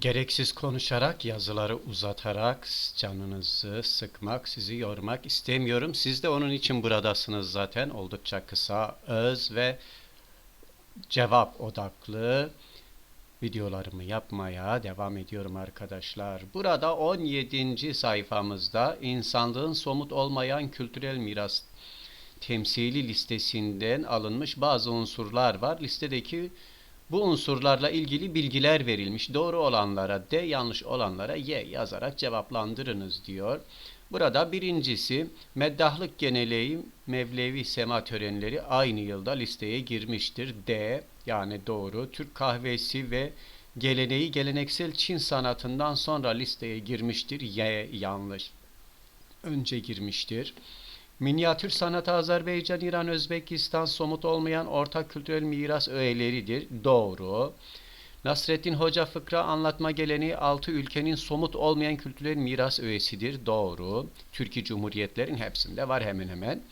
Gereksiz konuşarak, yazıları uzatarak canınızı sıkmak, sizi yormak istemiyorum. Siz de onun için buradasınız zaten. Oldukça kısa, öz ve cevap odaklı videolarımı yapmaya devam ediyorum arkadaşlar. Burada 17. sayfamızda insanlığın somut olmayan kültürel miras temsili listesinden alınmış bazı unsurlar var. Listedeki bu unsurlarla ilgili bilgiler verilmiş. Doğru olanlara D, yanlış olanlara Y yazarak cevaplandırınız diyor. Burada birincisi meddahlık geneleği Mevlevi sema törenleri aynı yılda listeye girmiştir. D yani doğru. Türk kahvesi ve geleneği geleneksel Çin sanatından sonra listeye girmiştir. Y yanlış. Önce girmiştir. Minyatür sanatı Azerbaycan, İran, Özbekistan somut olmayan ortak kültürel miras öğeleridir. Doğru. Nasrettin Hoca fıkra anlatma geleneği altı ülkenin somut olmayan kültürel miras öğesidir. Doğru. Türkiye Cumhuriyetlerin hepsinde var hemen hemen.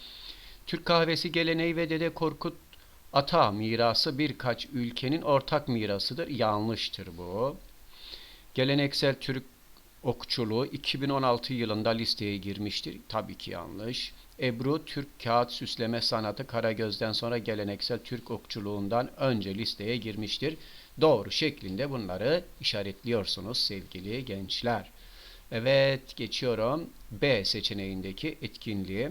Türk kahvesi geleneği ve Dede Korkut Ata mirası birkaç ülkenin ortak mirasıdır. Yanlıştır bu. Geleneksel Türk okçuluğu 2016 yılında listeye girmiştir. Tabii ki yanlış. Ebru Türk kağıt süsleme sanatı Karagöz'den sonra geleneksel Türk okçuluğundan önce listeye girmiştir. Doğru şeklinde bunları işaretliyorsunuz sevgili gençler. Evet geçiyorum B seçeneğindeki etkinliği.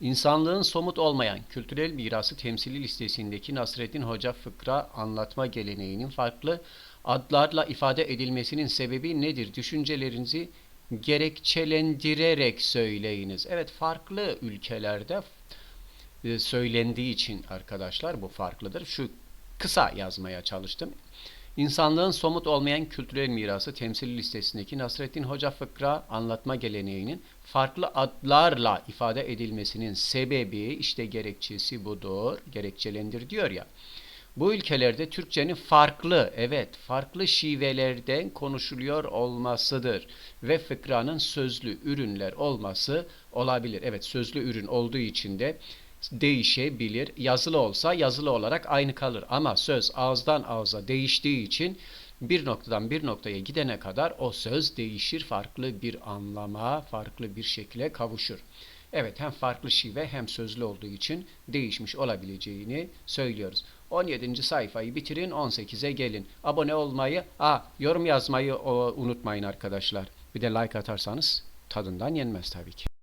İnsanlığın somut olmayan kültürel mirası temsili listesindeki Nasreddin Hoca fıkra anlatma geleneğinin farklı adlarla ifade edilmesinin sebebi nedir? Düşüncelerinizi gerekçelendirerek söyleyiniz. Evet farklı ülkelerde e, söylendiği için arkadaşlar bu farklıdır. Şu kısa yazmaya çalıştım. İnsanlığın somut olmayan kültürel mirası temsil listesindeki Nasrettin Hoca fıkra anlatma geleneğinin farklı adlarla ifade edilmesinin sebebi işte gerekçesi budur. Gerekçelendir diyor ya. Bu ülkelerde Türkçenin farklı, evet farklı şivelerden konuşuluyor olmasıdır ve fıkranın sözlü ürünler olması olabilir. Evet sözlü ürün olduğu için de değişebilir. Yazılı olsa yazılı olarak aynı kalır ama söz ağızdan ağza değiştiği için bir noktadan bir noktaya gidene kadar o söz değişir, farklı bir anlama, farklı bir şekle kavuşur. Evet hem farklı şive hem sözlü olduğu için değişmiş olabileceğini söylüyoruz. 17. sayfayı bitirin 18'e gelin. Abone olmayı, a yorum yazmayı o, unutmayın arkadaşlar. Bir de like atarsanız tadından yenmez tabii ki.